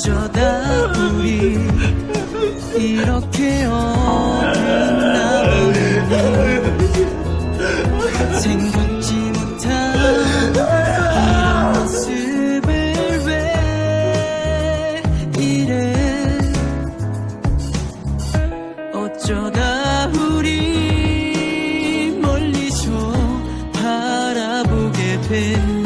어쩌다 우리 이렇게 어긋나 버리니 생각지 못한 이런 모습을 왜 이래? 어쩌다 우리 멀리서 바라보게 됐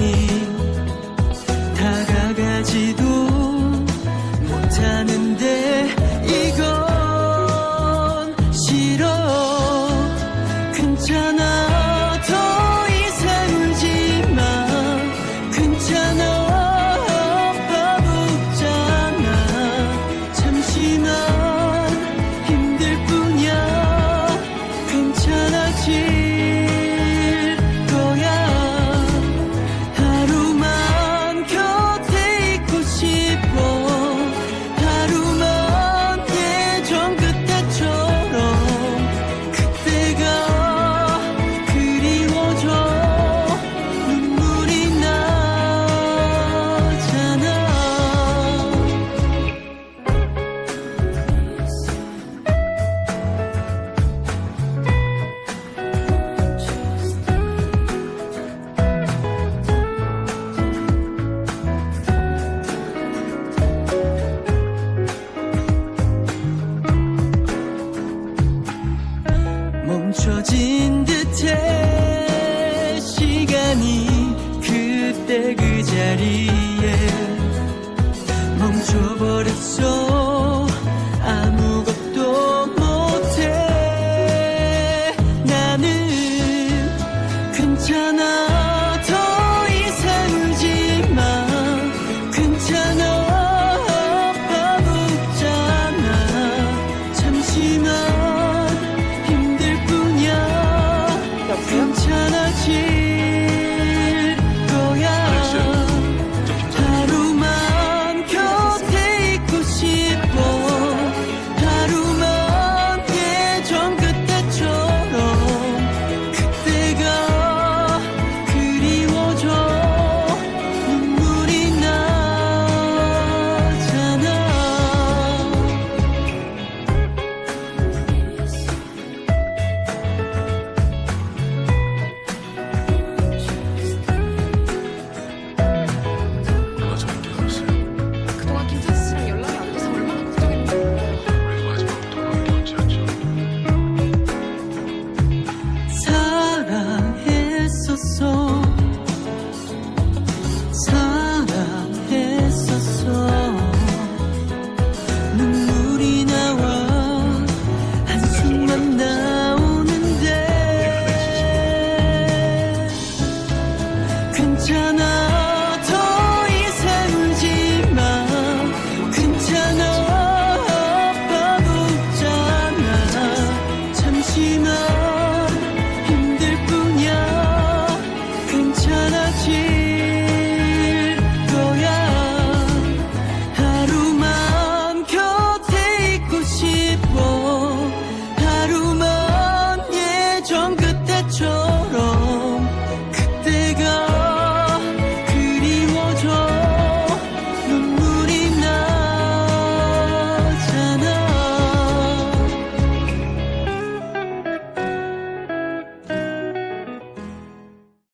잊어진 듯해 시간이 그때 그 자리에 멈춰버렸어.